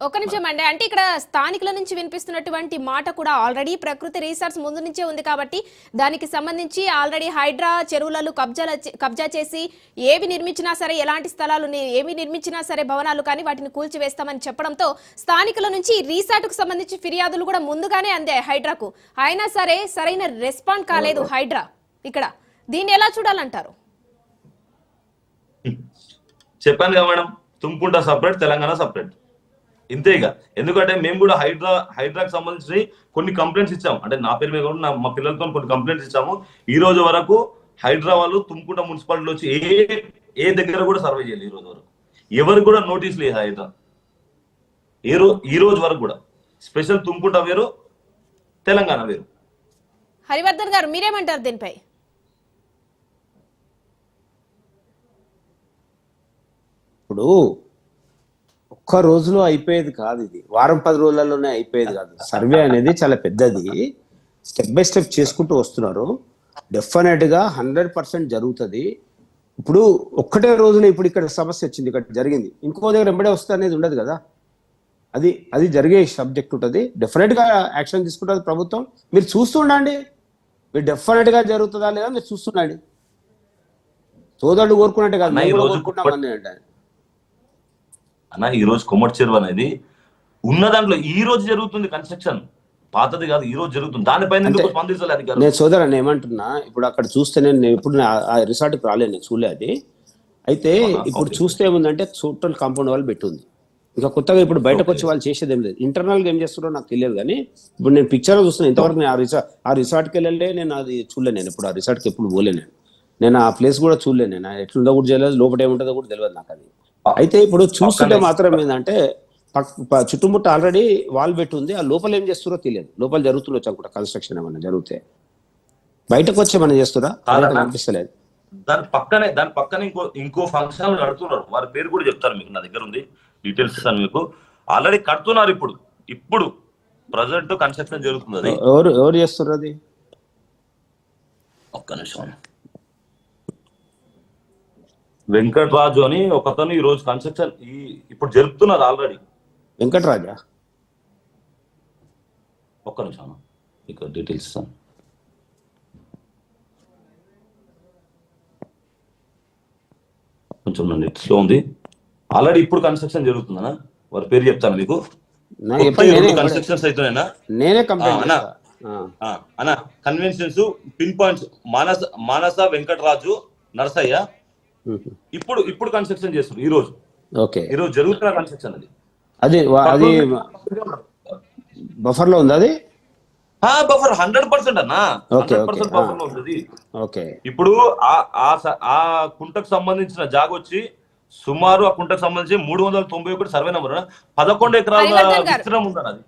ఒక నిమిషం అండి. అంటే ఇక్కడ స్థానికుల నుంచి వినిపిస్తున్నటువంటి మాట కూడా ఆల్రెడీ ప్రకృతి రీసార్ట్స్ ముందు నుంచే ఉంది కాబట్టి దానికి సంబంధించి ఆల్రెడీ హైడ్రా చెరువులలో కబ్జాల కబ్జా చేసి ఏవి నిర్మించినా సరే ఎలాంటి స్థలాలు ఏవి నిర్మించినా సరే భవనాలు కానీ వాటిని కూల్చివేస్తామని చెప్పడంతో స్థానికుల నుంచి రీసార్ట్కు సంబంధించి ఫిర్యాదులు కూడా ముందుగానే అందాయి హైడ్రాకు. అయినా సరే సరైన రెస్పాండ్ కాలేదు హైడ్రా ఇక్కడ. దీన్ని ఎలా చూడాలంటారు? చెప్పాను కదా madam Thumkunta separate Telangana separate ఇంతే ఇక ఎందుకంటే మేము కూడా హైడ్రా హైడ్రాకి సంబంధించి కొన్ని కంప్లైంట్స్ ఇచ్చాము. అంటే నా పేరు మీద కూడా నా- మా పిల్లలతో కొన్ని కంప్లైంట్స్ ఇచ్చాము. ఈ రోజు వరకు హైడ్రా వాళ్ళు తుమ్కుంట మున్సిపాలిటీలో వచ్చి ఏ ఏ దగ్గర కూడా సర్వే చేయలేదు ఈ రోజు వరకు. ఎవరికి కూడా నోటీస్ లేదు హైడ్రా. ఏ రోజు ఈ రోజు వరకు కూడా. స్పెషల్ తుమ్కుంట వేరు తెలంగాణ వేరు. హరివర్ధన్ గారు మీరేమంటారు దీనిపై? ఇప్పుడు ఒక్క రోజులో అయిపోయేది కాదు ఇది. వారం పది రోజులలోనే అయిపోయేది కాదు. సర్వే అనేది చాలా పెద్దది. స్టెప్ బై స్టెప్ చేసుకుంటూ వస్తున్నారు. డెఫినెట్గా హండ్రెడ్ పర్సెంట్ జరుగుతుంది. ఇప్పుడు ఒక్కటే రోజున ఇప్పుడు ఇక్కడ సమస్య వచ్చింది ఇక్కడ జరిగింది. ఇంకో దగ్గర ఎంబడే వస్తే అనేది ఉండదు కదా. అది అది జరిగే సబ్జెక్ట్ ఉంటుంది. డెఫినెట్గా యాక్షన్ తీసుకుంటుంది ప్రభుత్వం. మీరు చూస్తుండండి మీరు డెఫినెట్గా జరుగుతుందా లేదా మీరు చూస్తుండండి సోదరుడు కోరుకున్నట్టే కాదు. అన్న, ఈ మేము కూడా రోజు కోరుకుంటామని అంటే అన్న ఈ రోజు కొమ్మటి చెరువు అనేది ఉన్న దాంట్లో ఈ రోజు జరుగుతుంది కన్స్ట్రక్షన్ పాతది కాదు ఈ రోజు జరుగుతుంది. దానిపైన ఎందుకు స్పందించాలి అధికారులు? నేను సోదరు ఏమంటున్నా ఇప్పుడు అక్కడ చూస్తే నేను నేను ఇప్పుడు ఆ రిసార్ట్కి రాలేదు నేను చూడలే అది. అయితే ఇప్పుడు చూస్తే ఏముందంటే టోటల్ కాంపౌండ్ వాళ్ళు పెట్టుంది. ఇంకా కొత్తగా ఇప్పుడు బయటకు వచ్చి వాళ్ళు చేసేది ఏం లేదు. ఇంటర్నల్గా ఏం చేస్తున్నారో నాకు తెలియదు కానీ ఇప్పుడు నేను పిక్చర్ చూస్తున్నా ఇంతవరకు నేను ఆ రిసార్ట్ ఆ రిసార్ట్కి వెళ్ళలే నేను అది చూడలే నేను. ఇప్పుడు ఆ రిసార్ట్కి ఎప్పుడు పోలే నేను. నేను ఆ ప్లేస్ కూడా చూడలే నేను. ఎట్లుందో కూడా తెలియదు లోపల ఏముంటుందో కూడా తెలియదు నాకు అది. అయితే ఇప్పుడు చూస్తుంటే మాత్రం ఏంటంటే చుట్టుముట్ట ఆల్రెడీ వాల్ పెట్టి ఉంది ఆ లోపల ఏం చేస్తారో తెలియదు. లోపల జరుగుతుండొచ్చు అనుకుంటా కన్స్ట్రక్షన్ ఏమన్నా జరిగితే. బయటకు వచ్చి ఏమన్నా చేస్తురా. అనిపిస్తలేదు. దాని పక్కనే దాని పక్కనే ఇంకో ఇంకో ఫంక్షన్ కడుతున్నారు వారి పేరు కూడా చెప్తారు మీకు నా దగ్గర ఉంది. డీటెయిల్స్ ఇస్తాను మీకు. ఆల్రెడీ కడుతున్నారు ఇప్పుడు. ఇప్పుడు ప్రజెంట్ కన్స్ట్రక్షన్ జరుగుతుంది ఎవరు ఎవరు చేస్తున్నారు అది? ఒక్క నిమిషం. వెంకటరాజు అని ఒకతను ఈ రోజు కన్స్ట్రక్షన్ ఈ ఇప్పుడు జరుపుతున్నారు ఆల్రెడీ వెంకటరాజా? ఒక్క నిమిషం మీకు డీటెయిల్స్ ఇస్తాను. కొంచెం నెట్ స్లో ఉంది. ఆల్రెడీ ఇప్పుడు కన్స్ట్రక్షన్ జరుగుతుందనా వారి పేరు చెప్తాను మీకు. కన్స్ట్రక్షన్స్ అవుతున్నాయినా నేనే అన్నా. Conventions pin points Manasa Manasa Venkataraju Narasayya. ఇప్పుడు ఇప్పుడు కన్స్ట్రక్షన్ చేస్తున్నారు ఈ రోజు. ఓకే. ఈ రోజు జరుగుతున్న కన్స్ట్రక్షన్ అది. అది అది బఫర్లో ఉంది అది? బఫర్ హండ్రెడ్ పర్సెంట్ అన్న. Okay, hundred okay. పర్సెంట్ ఆ. బఫర్లో ఉంటుంది ఓకే. ఇప్పుడు ఆ కుంటకు సంబంధించిన జాగ వచ్చి సుమారు ఆ కుంటకు సంబంధించి మూడు వందల తొంభై ఒకటి సర్వే నెంబర్ పదకొండు ఎకరాల. విస్తీర్ణం ఉందన్న అది.